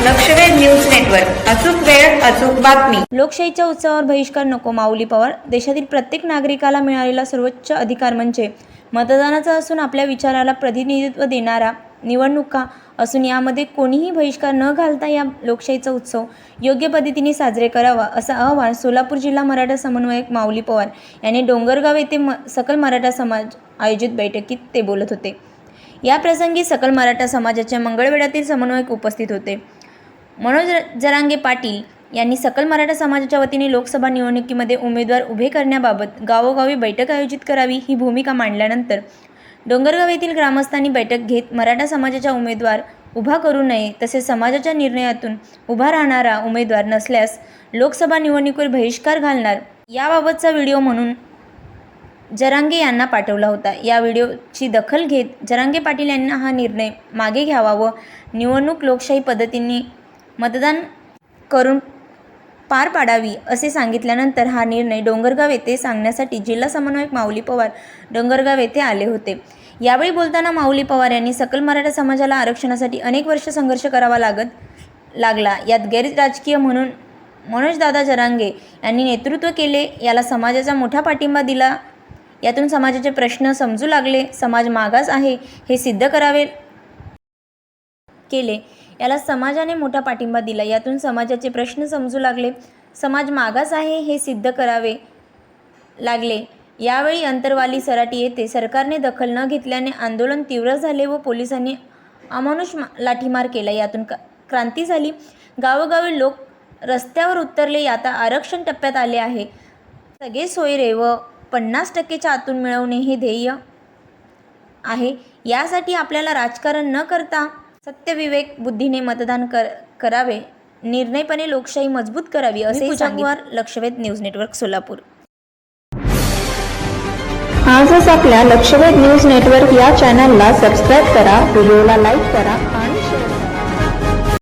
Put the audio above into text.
Network. अचूक वेळ अचूक बातमी. लोकशाहीच्या उत्सवावर बहिष्कार नको माऊली पवार. देशातील प्रत्येक नागरिकाला मिळालेला सर्वोच्च अधिकार म्हणजे मतदानाचा असून आपल्या विचाराला प्रतिनिधित्व देणारा निवडणुका असून यामध्ये कोणीही बहिष्कार न घालता या लोकशाहीचा उत्सव योग्य पद्धतीने साजरे करावा असा अहवाल सोलापूर जिल्हा मराठा समन्वयक माऊली पवार यांनी डोंगरगाव येथे म सकल मराठा समाज आयोजित बैठकीत ते बोलत होते. या प्रसंगी सकल मराठा समाजाच्या मंगळवेढ्यातील समन्वयक उपस्थित होते. मनोज जरांगे पाटील यांनी सकल मराठा समाजाच्या वतीने लोकसभा निवडणुकीमध्ये उमेदवार उभे करण्याबाबत गावोगावी बैठक आयोजित करावी ही भूमिका मांडल्यानंतर डोंगरगाव येथील ग्रामस्थांनी बैठक घेत मराठा समाजाचा उमेदवार उभा करू नये तसेच समाजाच्या निर्णयातून उभा राहणारा उमेदवार नसल्यास लोकसभा निवडणुकीवर बहिष्कार घालणार याबाबतचा व्हिडिओ म्हणून जरांगे यांना पाठवला होता. या व्हिडिओची दखल घेत जरांगे पाटील यांना हा निर्णय मागे घ्यावा व निवडणूक लोकशाही पद्धतीने मतदान करून पार पाडावी असे सांगितल्यानंतर हा निर्णय डोंगरगाव येथे सांगण्यासाठी जिल्हा समन्वयक माऊली पवार डोंगरगाव येथे आले होते. यावेळी बोलताना माऊली पवार यांनी सकल मराठा समाजाला आरक्षणासाठी अनेक वर्ष संघर्ष करावा लागत लागला. यात गैर राजकीय म्हणून मनोजदादा जरांगे यांनी नेतृत्व केले. याला समाजाचा मोठा पाठिंबा दिला. यातून समाजाचे प्रश्न समजू लागले. समाज मागास आहे हे सिद्ध करावे केले. याला समाजाने मोठा पाठिंबा दिला. यातून समाजाचे प्रश्न समजू लागले. समाज मागास आहे हे सिद्ध करावे लागले. यावेळी अंतरवाली सराटी येथे सरकारने दखल न घेतल्याने आंदोलन तीव्र झाले व पोलिसांनी अमानुष लाठीमार केला. यातून क- क्रांती झाली. गावोगावी लोक रस्त्यावर उतरले. आता आरक्षण टप्प्यात आले आहे. सगळे सोयरे व पन्नास टक्केच्या आतून मिळवणे हे ध्येय आहे. यासाठी आपल्याला राजकारण न करता सत्यविवेक बुद्धीने मतदान कर करावे निर्णयपणे लोकशाही मजबूत करावी असे पवार लक्षवेध न्यूज नेटवर्क सोलापूर. आजच आपल्या लक्षवेध न्यूज नेटवर्क या चॅनलला सबस्क्राईब करा व्हिडिओला लाईक करा